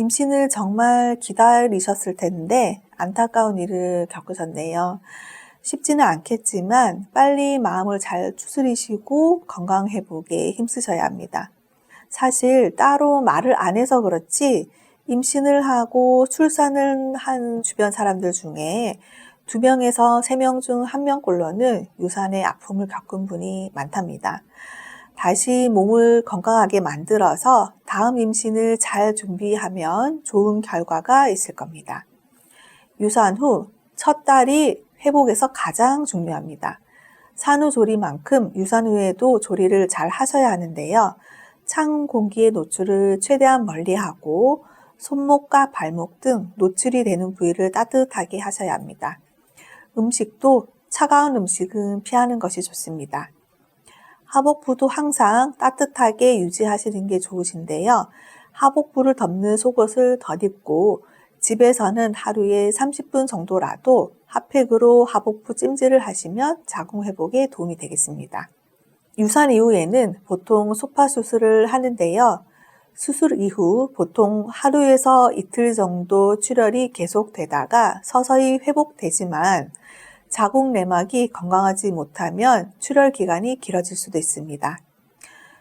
임신을 정말 기다리셨을 텐데 안타까운 일을 겪으셨네요. 쉽지는 않겠지만 빨리 마음을 잘 추스리시고 건강 회복에 힘쓰셔야 합니다. 사실 따로 말을 안 해서 그렇지 임신을 하고 출산을 한 주변 사람들 중에 두 명에서 세 명 중 한 명꼴로는 유산의 아픔을 겪은 분이 많답니다. 다시 몸을 건강하게 만들어서 다음 임신을 잘 준비하면 좋은 결과가 있을 겁니다. 유산 후 첫 달이 회복에서 가장 중요합니다. 산후조리만큼 유산 후에도 조리를 잘 하셔야 하는데요. 찬 공기의 노출을 최대한 멀리하고 손목과 발목 등 노출이 되는 부위를 따뜻하게 하셔야 합니다. 음식도 차가운 음식은 피하는 것이 좋습니다. 하복부도 항상 따뜻하게 유지하시는 게 좋으신데요. 하복부를 덮는 속옷을 덧입고 집에서는 하루에 30분 정도라도 핫팩으로 하복부 찜질을 하시면 자궁 회복에 도움이 되겠습니다. 유산 이후에는 보통 소파 수술을 하는데요. 수술 이후 보통 하루에서 이틀 정도 출혈이 계속되다가 서서히 회복되지만 자궁 내막이 건강하지 못하면 출혈 기간이 길어질 수도 있습니다.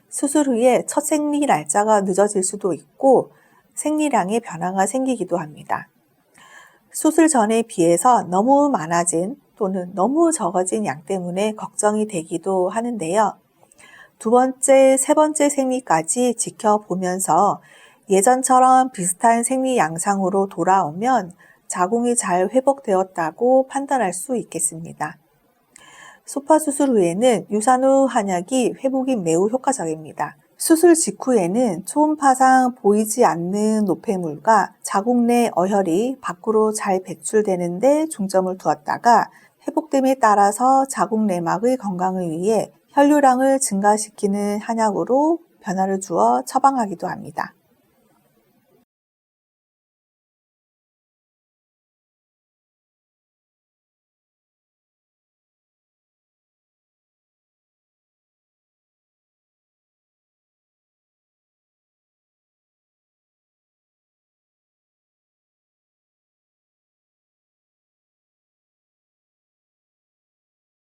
수술 후에 첫 생리 날짜가 늦어질 수도 있고 생리량의 변화가 생기기도 합니다. 수술 전에 비해서 너무 많아진 또는 너무 적어진 양 때문에 걱정이 되기도 하는데요. 두 번째, 세 번째 생리까지 지켜보면서 예전처럼 비슷한 생리 양상으로 돌아오면 자궁이 잘 회복되었다고 판단할 수 있겠습니다. 소파 수술 후에는 유산 후 한약이 회복이 매우 효과적입니다. 수술 직후에는 초음파상 보이지 않는 노폐물과 자궁 내 어혈이 밖으로 잘 배출되는데 중점을 두었다가 회복됨에 따라서 자궁 내막의 건강을 위해 혈류량을 증가시키는 한약으로 변화를 주어 처방하기도 합니다.